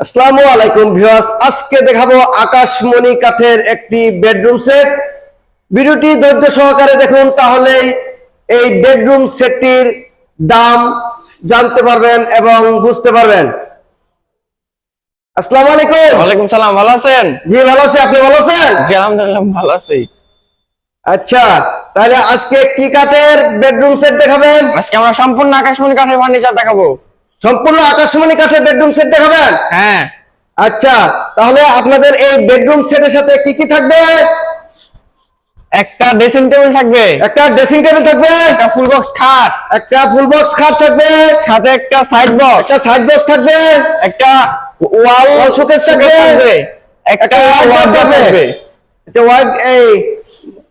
আসসালামু আলাইকুম ভিউয়ার্স আজকে দেখাবো আকাশমণি কাঠের একটি বেডরুম সেট। ভিডিওটি ধৈর্য সহকারে দেখুন তাহলেই এই বেডরুম সেটটির দাম জানতে পারবেন এবং বুঝতে পারবেন। আসসালামু আলাইকুম। ওয়ালাইকুম সালাম ভালো আছেন? জি ভালো আছি আপনি ভালো আছেন? জি আলহামদুলিল্লাহ ভালো আছি। আচ্ছা তাহলে আজকে কি কাঠের বেডরুম সেট দেখাবেন? আজকে আমরা সম্পূর্ণ আকাশমণি কাঠের ফার্নিচার দেখাবো। সম্পূর্ণ আকাশমণি কাঠের বেডরুম সেট দেখাবেন? হ্যাঁ। আচ্ছা তাহলে আপনাদের এই বেডরুম সেটের সাথে কি কি থাকবে? একটা ড্রেসিং টেবিল থাকবে। একটা ড্রেসিং টেবিল থাকবে। একটা ফুল বক্স খাট। একটা ফুল বক্স খাট থাকবে। সাথে একটা সাইড বক্স একটা সাইড বক্স থাকবে। একটা ওয়াল showcase থাকবে। একটা ওয়াল থাকবে। আচ্ছা ওয়াইড এই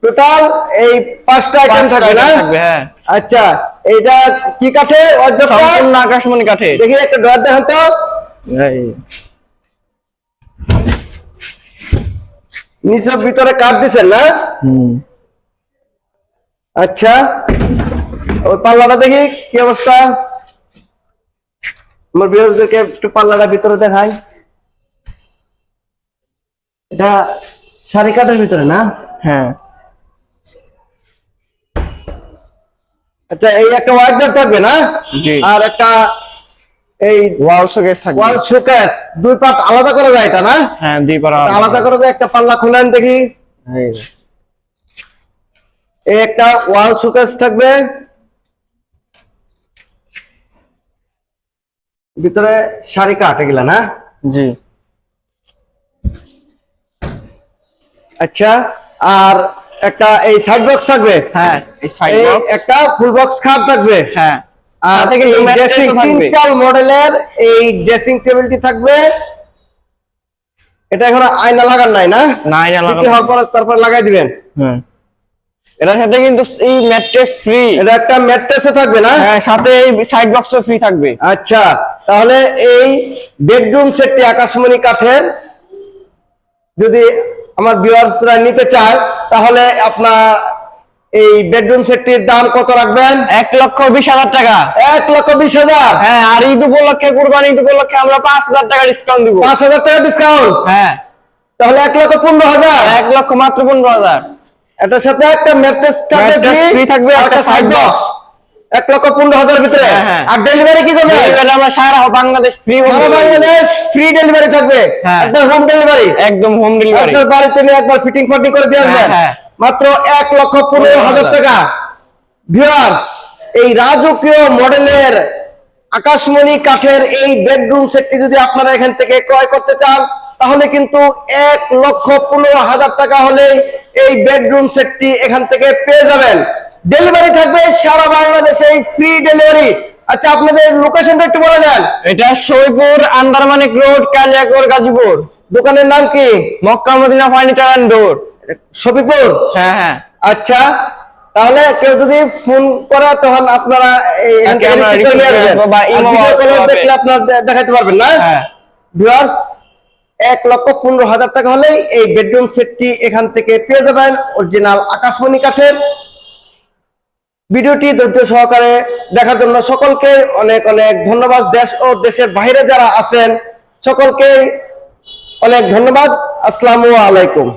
টোটাল এই পাঁচটা আইটেম থাকবে না? থাকবে, হ্যাঁ। আচ্ছা এটা কি কাঠে সম্পূর্ণ আকাশমণি কাঠে দেখি একটা ড্রয়ার দেখান তো। নিচের ভিতরে কাঠ দিছেন না। আচ্ছা ওই পাল্লাটা দেখি কি অবস্থা? আমার বিরোধীদেরকে একটু পাল্লাটা ভিতরে দেখাই। এটা শাড়ি কাঠের ভিতরে না? হ্যাঁ। আচ্ছা এই একটা ওয়াইডার থাকবে না? আর একটা এই ওয়াল শোকেস থাকবে। ওয়াল শোকেস দুই পার্ট আলাদা করা যায় এটা না? হ্যাঁ দুই পারা আলাদা। করে যায় একটা পাল্লা খুলেন দেখি। এই, এই একটা ওয়াল শোকেস থাকবে। ভিতরে শাড়ি কাটে গেল না? জি। আচ্ছা আর একটা এই সাইড বক্স থাকবে? হ্যাঁ এই সাইড বক্স একটা ফুল বক্স খাট থাকবে? হ্যাঁ। আর সাথে এই ড্রেসিং থাকবে। তিনটাল মডেলের এই ড্রেসিং টেবিলটি থাকবে। এটা এখন আয়না লাগান নাই না? না, আয়না লাগানো হওয়ার পর তারপর লাগাই দিবেন। হুম। এটার সাথে কিন্তু এই ম্যাট্রেস ফ্রি এটা একটা ম্যাট্রেসও থাকবে না? হ্যাঁ সাথে এই সাইড বক্সও ফ্রি থাকবে। আচ্ছা তাহলে এই বেডরুম সেটটি আকাশমণি কাঠের। যদি আমার ভিউয়ার্সরা নিতে চায় তাহলে আপনার এই বেডরুম সেটটির দাম কত রাখবেন? এক লক্ষ বিশ হাজার টাকা। এক লক্ষ বিশ হাজার? হ্যাঁ আর ঈদ উপলক্ষে কুরবানি ঈদ উপলক্ষে আমরা পাঁচ হাজার টাকা ডিসকাউন্ট দিব। পাঁচ হাজার টাকা ডিসকাউন্ট হ্যাঁ। তাহলে এক লক্ষ পনেরো হাজার। এক লক্ষ মাত্র পনেরো হাজার। এটার সাথে একটা ম্যাট্রেস free থাকবে, একটা সাইড বক্স এক লক্ষ পনেরো হাজার ভিতরে। হ্যাঁ, হ্যাঁ। আর ডেলিভারি কি করবে? আমরা সারা বাংলাদেশ ফ্রি সারা বাংলাদেশ ফ্রি ডেলিভারি থাকবে। হ্যাঁ। একটা হোম ডেলিভারি একদম হোম ডেলিভারি আপনার বাড়িতে নিয়ে একবার ফিটিং ফাটিং করে দিয়ে আসবেন। মাত্র এক লক্ষ পনেরো হাজার টাকা। ভিউয়ার্স এই রাজকীয় মডেলের আকাশমণি কাঠের এই বেডরুম সেটটি যদি আপনারা এখান থেকে ক্রয় করতে চান তাহলে কিন্তু এক লক্ষ পনেরো হাজার টাকা হলেই এই বেডরুম সেটটি এখান থেকে পেয়ে যাবেন। ডেলিভারি থাকবে সারা বাংলাদেশে ফ্রি ডেলিভারি আচ্ছা আপনাদের লোকেশনটা একটু বলে দেন। এটা সৈপুর আন্দারমানিক রোড কালিয়াকোর গাজীপুর। দোকানের নাম কি? Mecca Medina furniture and door. Shafipur হ্যাঁ হ্যাঁ। আচ্ছা তাহলে কেউ যদি ফোন করে তখন আপনারা আপনার দেখাতে পারবেন না? হ্যাঁ। ভিউয়ার্স এক লক্ষ পনেরো হাজার টাকা হলেই এই বেডরুম সেটটি এখান থেকে পেয়ে যাবেন। অরিজিনাল আকাশমণি কাঠের ভিডিওটি ধৈর্য সহকারে দেখার জন্য সকলকে অনেক অনেক ধন্যবাদ। দেশ ও দেশের বাইরে যারা আছেন, সকলকে অনেক ধন্যবাদ। আসসালামু আলাইকুম।